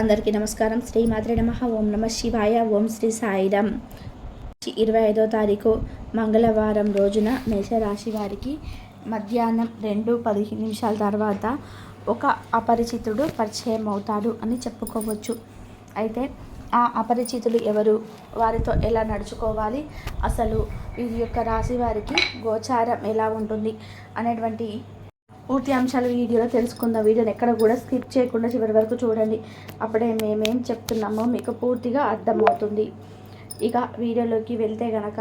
అందరికీ నమస్కారం. శ్రీ మాత్రే నమ. ఓం నమ శివాయ. ఓం శ్రీ సాయిరామ్. ఇరవై ఐదో తారీఖు మంగళవారం రోజున మేషరాశి వారికి మధ్యాహ్నం రెండు పదిహేను నిమిషాల తర్వాత ఒక అపరిచితుడు పరిచయం అవుతాడు అని చెప్పుకోవచ్చు. అయితే ఆ అపరిచితులు ఎవరు? వారితో ఎలా నడుచుకోవాలి? అసలు వీరి యొక్క రాశి వారికి గోచారం ఎలా ఉంటుంది? అనేటువంటి పూర్తి అంశాలు వీడియోలో తెలుసుకుందాం. వీడియోని ఎక్కడ కూడా స్కిప్ చేయకుండా చివరి వరకు చూడండి. అప్పుడే మేమేం చెప్తున్నామో మీకు పూర్తిగా అర్థమవుతుంది. ఇక వీడియోలోకి వెళ్తే గనక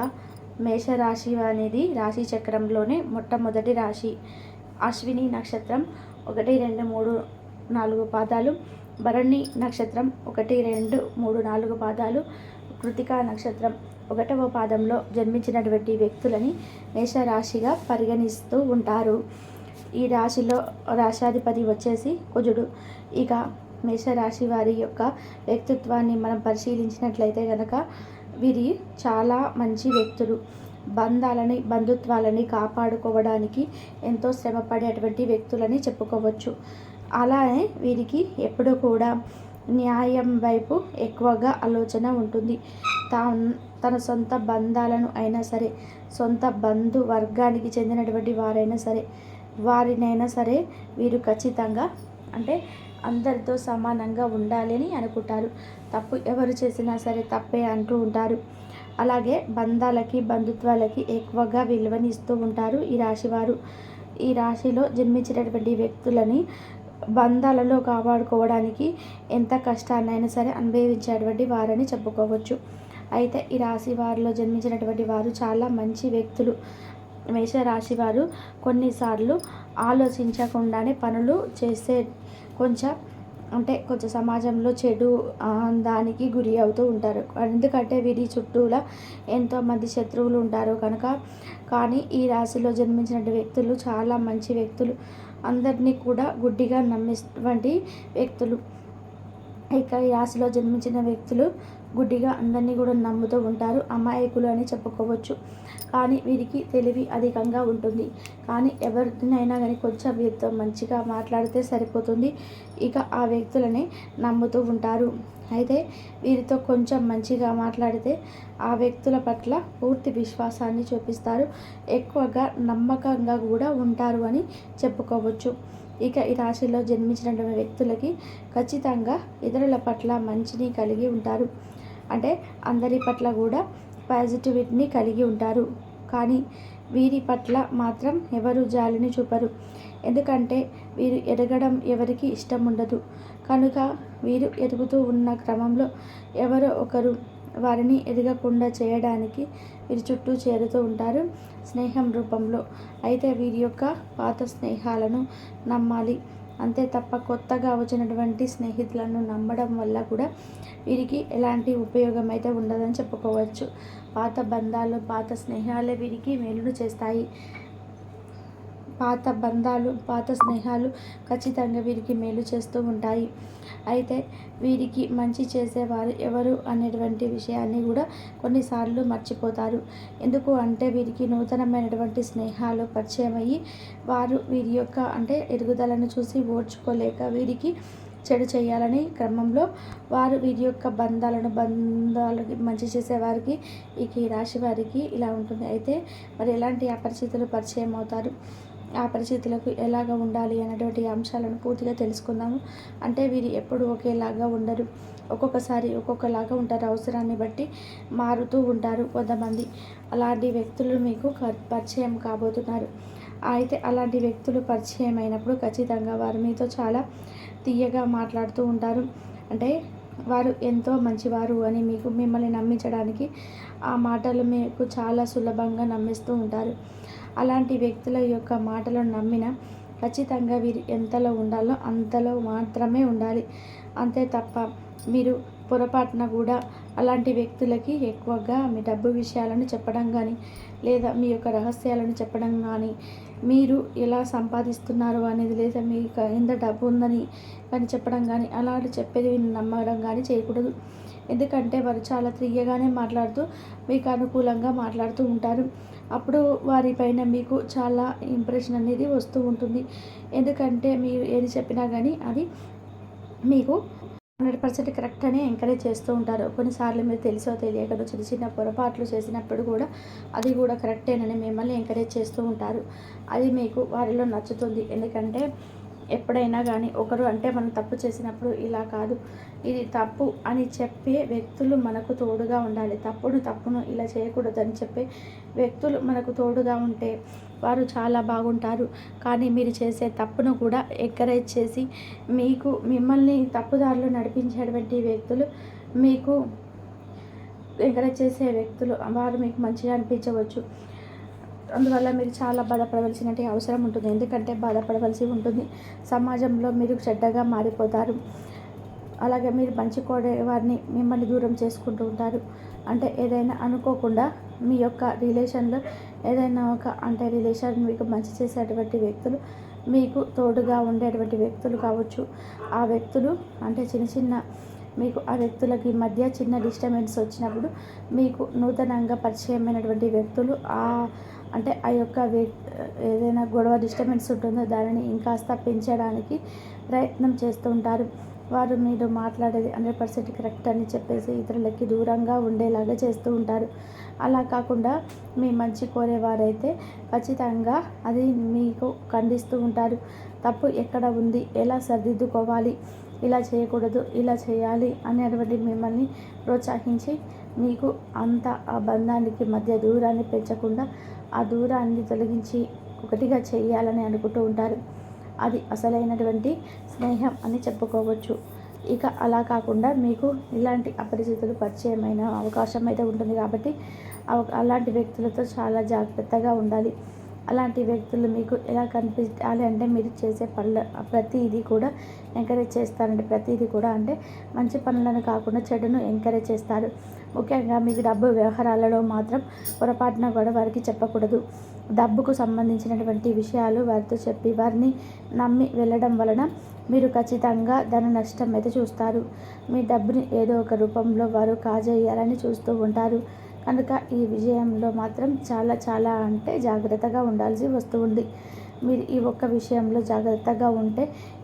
మేషరాశి అనేది రాశి చక్రంలోనే మొట్టమొదటి రాశి. అశ్విని నక్షత్రం ఒకటి రెండు మూడు నాలుగు పాదాలు. భరణి నక్షత్రం ఒకటి రెండు మూడు నాలుగు పాదాలు. కృతికా నక్షత్రం ఒకటవ పాదంలో జన్మించినటువంటి వ్యక్తులని మేషరాశిగా పరిగణిస్తూ ఉంటారు. ఈ రాశిలో రాశాధిపతి వచ్చేసి కుజుడు. ఇక మేషరాశి వారి యొక్క వ్యక్తిత్వాన్ని మనం పరిశీలించినట్లయితే కనుక వీరి చాలా మంచి వ్యక్తులు. బంధాలని బంధుత్వాలని కాపాడుకోవడానికి ఎంతో శ్రమపడేటువంటి వ్యక్తులని చెప్పుకోవచ్చు. అలానే వీరికి ఎప్పుడూ కూడా న్యాయం వైపు ఎక్కువగా ఆలోచన ఉంటుంది. తా తన సొంత బంధాలను అయినా సరే సొంత బంధు వర్గానికి చెందినటువంటి వారైనా సరే వారినైనా సరే వీరు ఖచ్చితంగా అంటే అందరితో సమానంగా ఉండాలి అని అనుకుంటారు. తప్పు ఎవరు చేసినా సరే తప్పే అంటూ ఉంటారు. అలాగే బంధాలకి బంధుత్వాలకి ఎక్కువగా విలువనిస్తూ ఉంటారు ఈ రాశివారు. ఈ రాశిలో జన్మించినటువంటి వ్యక్తులని బంధాలలో కాపాడుకోవడానికి ఎంత కష్టాన్నైనా సరే అనుభవించేటువంటి వారని చెప్పుకోవచ్చు. అయితే ఈ రాశి వారిలో జన్మించినటువంటి వారు చాలా మంచి వ్యక్తులు. మేషరాశి వారు కొన్నిసార్లు ఆలోచించకుండానే పనులు చేసే కొంచెం అంటే కొంచెం సమాజంలో చెడు దానికి గురి అవుతూ ఉంటారు. ఎందుకంటే వీరి చుట్టూలా ఎంతోమంది శత్రువులు ఉంటారు కనుక. కానీ ఈ రాశిలో జన్మించిన వ్యక్తులు చాలా మంచి వ్యక్తులు అందరినీ కూడా గుడ్డిగా నమ్మేటువంటి వ్యక్తులు. ఇక ఈ రాశిలో జన్మించిన వ్యక్తులు గుడ్డిగా అందరినీ కూడా నమ్ముతూ ఉంటారు. అమాయకులు అని చెప్పుకోవచ్చు. కానీ వీరికి తెలివి అధికంగా ఉంటుంది. కానీ ఎవరినైనా కానీ కొంచెం వీరితో మంచిగా మాట్లాడితే సరిపోతుంది. ఇక ఆ వ్యక్తులని నమ్ముతూ ఉంటారు. అయితే వీరితో కొంచెం మంచిగా మాట్లాడితే ఆ వ్యక్తుల పట్ల పూర్తి విశ్వాసాన్ని చూపిస్తారు. ఎక్కువగా నమ్మకంగా కూడా ఉంటారు అని చెప్పుకోవచ్చు. ఇక ఈ రాశిలో జన్మించినటువంటి వ్యక్తులకి ఖచ్చితంగా ఇతరుల పట్ల మంచిని కలిగి ఉంటారు. అంటే అందరి పట్ల కూడా పాజిటివిటీని కలిగి ఉంటారు. కానీ వీరి పట్ల మాత్రం ఎవరు జాలిని చూపరు. ఎందుకంటే వీరు ఎదగడం ఎవరికి ఇష్టం ఉండదు. కనుక వీరు ఎదుగుతూ ఉన్న క్రమంలో ఎవరో ఒకరు వారిని ఎదగకుండా చేయడానికి వీరి చుట్టూ చేరుతూ ఉంటారు స్నేహం రూపంలో. అయితే వీరి యొక్క పాత స్నేహాలను నమ్మాలి. అంతే తప్ప కొత్తగా వచ్చినటువంటి స్నేహితులను నమ్మడం వల్ల కూడా వీరికి ఎలాంటి ఉపయోగం అయితే ఉండదని చెప్పుకోవచ్చు. పాత బంధాలు పాత స్నేహాలే వీరికి మేలును చేస్తాయి. పాత బంధాలు పాత స్నేహాలు ఖచ్చితంగా వీరికి మేలు చేస్తూ ఉంటాయి. అయితే వీరికి మంచి చేసేవారు ఎవరు అనేటువంటి విషయాన్ని కూడా కొన్నిసార్లు మర్చిపోతారు. ఎందుకు అంటే వీరికి నూతనమైనటువంటి స్నేహాలు పరిచయం అయ్యి వారు వీరి యొక్క అంటే ఎదుగుదలను చూసి ఓర్చుకోలేక వీరికి చెడు చేయాలని క్రమంలో వారు వీరి యొక్క బంధాలను బంధాలకి మంచి చేసేవారికి ఈ రాశి వారికి ఇలా ఉంటుంది. అయితే మరి ఎలాంటి అపరిచితులు పరిచయం అవుతారు ఆ పరిస్థితులకు ఎలాగ ఉండాలి అనేటువంటి అంశాలను పూర్తిగా తెలుసుకుందాము. అంటే వీరు ఎప్పుడు ఒకేలాగా ఉండరు. ఒక్కొక్కసారి ఒక్కొక్కలాగా ఉంటారు. అవసరాన్ని బట్టి మారుతూ ఉంటారు కొంతమంది. అలాంటి వ్యక్తులు మీకు పరిచయం కాబోతున్నారు. అయితే అలాంటి వ్యక్తులు పరిచయం అయినప్పుడు ఖచ్చితంగా వారు మీతో చాలా తీయగా మాట్లాడుతూ ఉంటారు. అంటే వారు ఎంతో మంచివారు అని మీకు మిమ్మల్ని నమ్మించడానికి ఆ మాటలు మీకు చాలా సులభంగా నమ్మిస్తూ ఉంటారు. అలాంటి వ్యక్తుల యొక్క మాటలను నమ్మిన ఖచ్చితంగా వీరు ఎంతలో ఉండాలో అంతలో మాత్రమే ఉండాలి. అంతే తప్ప మీరు పొరపాటున కూడా అలాంటి వ్యక్తులకి ఎక్కువగా మీ డబ్బు విషయాలను చెప్పడం కానీ లేదా మీ యొక్క రహస్యాలను చెప్పడం కానీ మీరు ఎలా సంపాదిస్తున్నారు అనేది లేదా మీకు ఎంత డబ్బు ఉందని కానీ చెప్పడం కానీ అలాంటి చెప్పేది నమ్మడం కానీ చేయకూడదు. ఎందుకంటే వారు చాలా తీయగానే మాట్లాడుతూ మీకు అనుకూలంగా మాట్లాడుతూ ఉంటారు. అప్పుడు వారిపైన మీకు చాలా ఇంప్రెషన్ అనేది వస్తూ ఉంటుంది. ఎందుకంటే మీరు ఏది చెప్పినా కానీ అది మీకు హండ్రెడ్ పర్సెంట్ కరెక్ట్ అని ఎంకరేజ్ చేస్తూ ఉంటారు. కొన్నిసార్లు మీరు తెలిసో తెలియక చిన్న చిన్న పొరపాట్లు చేసినప్పుడు కూడా అది కూడా కరెక్టేనని మిమ్మల్ని ఎంకరేజ్ చేస్తూ ఉంటారు. అది మీకు వారిలో నచ్చుతుంది. ఎందుకంటే ఎప్పుడైనా కానీ ఒకరు అంటే మనం తప్పు చేసినప్పుడు ఇలా కాదు. ఇది తప్పు అని చెప్పే వ్యక్తులు మనకు తోడుగా ఉండాలి. తప్పును తప్పును ఇలా చేయకూడదు అని చెప్పే వ్యక్తులు మనకు తోడుగా ఉంటే వారు చాలా బాగుంటారు. కానీ మీరు చేసే తప్పును కూడా ఎంకరేజ్ చేసి మీకు మిమ్మల్ని తప్పుదారులు నడిపించేటువంటి వ్యక్తులు మీకు ఎంకరేజ్ చేసే వ్యక్తులు వారు మీకు మంచిగా అనిపించవచ్చు. అందువల్ల మీరు చాలా బాధపడవలసిన అవసరం ఉంటుంది. ఎందుకంటే బాధపడవలసి ఉంటుంది. సమాజంలో మీరు చెడ్డగా మారిపోతారు. అలాగే మీరు మంచి వారిని మిమ్మల్ని దూరం చేసుకుంటూ ఉంటారు. అంటే ఏదైనా అనుకోకుండా మీ యొక్క రిలేషన్లో ఏదైనా ఒక అంటే రిలేషన్ మీకు మంచి చేసేటువంటి వ్యక్తులు మీకు తోడుగా ఉండేటువంటి వ్యక్తులు కావచ్చు. ఆ వ్యక్తులు అంటే చిన్న చిన్న మీకు ఆ వ్యక్తులకి మధ్య చిన్న డిస్టర్బెన్స్ వచ్చినప్పుడు మీకు నూతనంగా పరిచయమైనటువంటి వ్యక్తులు ఆ అంటే ఆ యొక్క ఏదైనా గొడవ డిస్టర్బెన్స్ ఉంటుందో దానిని ఇంకాస్త పెంచడానికి ప్రయత్నం చేస్తూ ఉంటారు వారు మీరు మాట్లాడేది హండ్రెడ్ పర్సెంట్ కరెక్ట్ అని చెప్పేసి ఇతరులకి దూరంగా ఉండేలాగా చేస్తూ ఉంటారు. అలా కాకుండా మీ మంచి కోరేవారైతే ఖచ్చితంగా అది మీకు ఖండిస్తూ ఉంటారు. తప్పు ఎక్కడ ఉంది? ఎలా సరిదిద్దుకోవాలి? ఇలా చేయకూడదు ఇలా చేయాలి అనేటువంటి మిమ్మల్ని ప్రోత్సహించి మీకు అంత ఆ బంధానికి మధ్య దూరాన్ని పెంచకుండా ఆ దూరాన్ని తొలగించి ఒకటిగా చేయాలని అనుకుంటూ ఉంటారు. అది అసలైనటువంటి స్నేహం అని చెప్పుకోవచ్చు. ఇక అలా కాకుండా మీకు ఇలాంటి అపరిచితులు పరిచయమైన అవకాశం అయితే ఉంటుంది కాబట్టి అలాంటి వ్యక్తులతో చాలా జాగ్రత్తగా ఉండాలి. అలాంటి వ్యక్తులు మీకు ఎలా కనిపించాలి అంటే మీరు చేసే పనుల ప్రతిదీ కూడా ఎంకరేజ్ చేస్తారండి. ప్రతిదీ కూడా అంటే మంచి పనులను కాకుండా చెడును ఎంకరేజ్ చేస్తారు. ముఖ్యంగా మీకు డబ్బు వ్యవహారాలలో మాత్రం పొరపాటున కూడా వారికి చెప్పకూడదు. డబ్బుకు సంబంధించినటువంటి విషయాలు వారితో చెప్పి వారిని నమ్మి వెళ్ళడం వలన మీరు ఖచ్చితంగా ధన నష్టం అయితే చూస్తారు. మీ డబ్బుని ఏదో ఒక రూపంలో వారు కాజేయాలని చూస్తూ ఉంటారు. కనుక ఈ విజయంలో మాత్రం చాలా చాలా అంటే జాగ్రత్తగా ఉండాల్సి వస్తుంది. మీరు ఈ ఒక్క విషయంలో జాగ్రత్తగా ఉంటే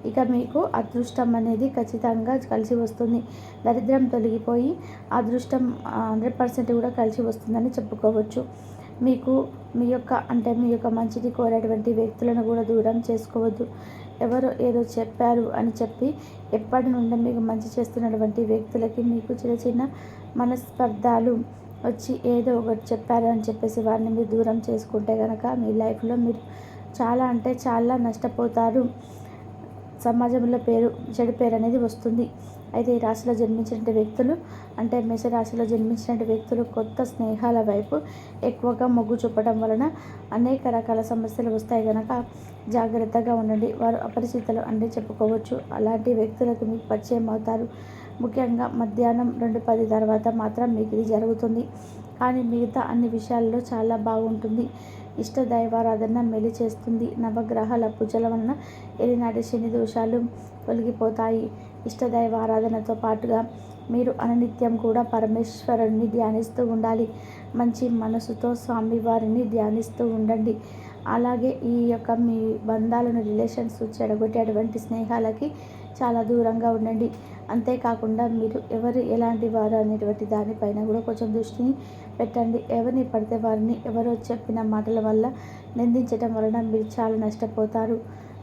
ఇక మీకు అదృష్టం అనేది ఖచ్చితంగా కలిసి వస్తుంది. దరిద్రం తొలగిపోయి అదృష్టం హండ్రెడ్ పర్సెంట్ కూడా కలిసి వస్తుందని చెప్పుకోవచ్చు. మీకు మీ యొక్క అంటే మీ యొక్క మంచిది కోరేటువంటి వ్యక్తులను కూడా దూరం చేసుకోవద్దు. ఎవరు ఏదో చెప్పారు అని చెప్పి ఎప్పటి నుండి మీకు మంచి చేస్తున్నటువంటి వ్యక్తులకి మీకు చిన్న చిన్న మనస్పర్ధాలు వచ్చి ఏదో ఒకటి చెప్పారు అని చెప్పేసి వారిని మీరు దూరం చేసుకుంటే కనుక మీ లైఫ్లో మీరు చాలా అంటే చాలా నష్టపోతారు. సమాజంలో పేరు చెడు పేరు అనేది వస్తుంది. అయితే ఈ రాశిలో జన్మించిన వ్యక్తులు అంటే మేషరాశిలో జన్మించిన వ్యక్తులు కొత్త స్నేహాల వైపు ఎక్కువగా మొగ్గు చూపడం వలన అనేక రకాల సమస్యలు వస్తాయి కనుక జాగ్రత్తగా ఉండండి. వారు అపరిచితులు అంటే చెప్పుకోవచ్చు. అలాంటి వ్యక్తులకు మీకు పరిచయం అవుతారు. ముఖ్యంగా మధ్యాహ్నం రెండు పది తర్వాత మాత్రం మీకు ఇది జరుగుతుంది. కానీ మిగతా అన్ని విషయాల్లో చాలా బాగుంటుంది. ఇష్ట దైవారాధన మెలి చేస్తుంది. నవగ్రహాల పూజల వలన ఎలినాటి శని దోషాలు తొలగిపోతాయి. ఇష్ట దైవారాధనతో పాటుగా మీరు అననిత్యం కూడా పరమేశ్వరుని ధ్యానిస్తూ ఉండాలి. మంచి మనసుతో స్వామివారిని ధ్యానిస్తూ ఉండండి. అలాగే ఈ యొక్క మీ బంధాలను రిలేషన్స్ చెడగొట్టేటువంటి స్నేహాలకి చాలా దూరంగా ఉండండి. అంతేకాకుండా మీరు ఎవరు ఎలాంటి వారు అనేటువంటి దానిపైన కూడా కొంచెం దృష్టిని పెట్టండి. ఎవరిని పడితే వారిని ఎవరో చెప్పిన మాటల వల్ల నిందించడం వలన మీరు చాలా నష్టపోతారు.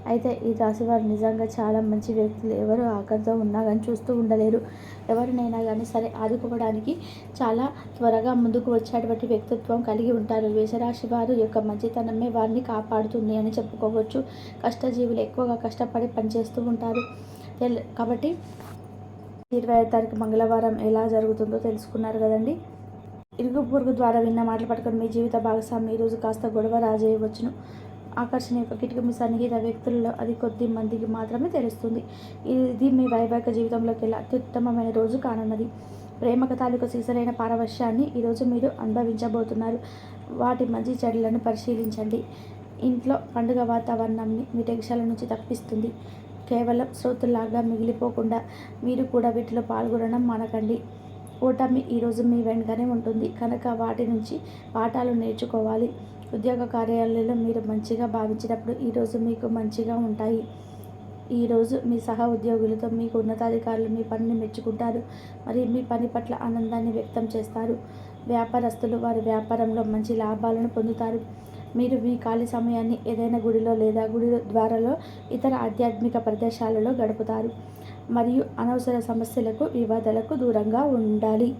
అయితే ఈ రాశివారు నిజంగా చాలా మంచి వ్యక్తులు. ఎవరు ఆకలితో ఉన్నా కానీ చూస్తూ ఉండలేరు. ఎవరినైనా కానీ సరే ఆదుకోవడానికి చాలా త్వరగా ముందుకు వచ్చేటువంటి వ్యక్తిత్వం కలిగి ఉంటారు. వేషరాశి వారు యొక్క మంచితనమే వారిని కాపాడుతుంది అని చెప్పుకోవచ్చు. కష్టజీవులు ఎక్కువగా కష్టపడి పనిచేస్తూ ఉంటారు. కాబట్టి ఇరవై ఐదు తారీఖు మంగళవారం ఎలా జరుగుతుందో తెలుసుకున్నారు కదండి. ఇరుగు పొరుగు ద్వారా విన్న మాటలు పట్టుకొని మీ జీవిత భాగస్వామి ఈరోజు కాస్త గొడవ రాజేయవచ్చును. ఆకర్షణ యొక్క కిటికీ సన్నిహిత వ్యక్తులలో అది కొద్ది మందికి మాత్రమే తెలుస్తుంది. ఇది మీ వైవాహిక జీవితంలోకి వెళ్ళి అత్యుత్తమమైన రోజు కానున్నది. ప్రేమక తాలూకు సీసరైన పారవశ్యాన్ని ఈరోజు మీరు అనుభవించబోతున్నారు. వాటి మంచి చెడులను పరిశీలించండి. ఇంట్లో పండుగ వాతావరణాన్ని మీ టెన్షన్ల నుంచి తప్పిస్తుంది. కేవలం శ్రోతులాగా మిగిలిపోకుండా మీరు కూడా వీటిలో పాల్గొనడం మానకండి. ఓటమి ఈరోజు మీ వెనుకనే ఉంటుంది. కనుక వాటి నుంచి పాఠాలు నేర్చుకోవాలి. ఉద్యోగ కార్యాలయంలో మీరు మంచిగా భావించినప్పుడు ఈరోజు మీకు మంచిగా ఉంటాయి. ఈరోజు మీ సహ ఉద్యోగులతో మీకు ఉన్నతాధికారులు మీ పనిని మెచ్చుకుంటారు. మరియు మీ పని పట్ల ఆనందాన్ని వ్యక్తం చేస్తారు. వ్యాపారస్తులు వారి వ్యాపారంలో మంచి లాభాలను పొందుతారు. మీరు మీ ఖాళీ సమయాన్ని ఏదైనా గుడిలో లేదా గుడి ద్వారాలో ఇతర ఆధ్యాత్మిక ప్రదేశాలలో గడుపుతారు. మరియు అనవసర సమస్యలకు వివాదాలకు దూరంగా ఉండాలి.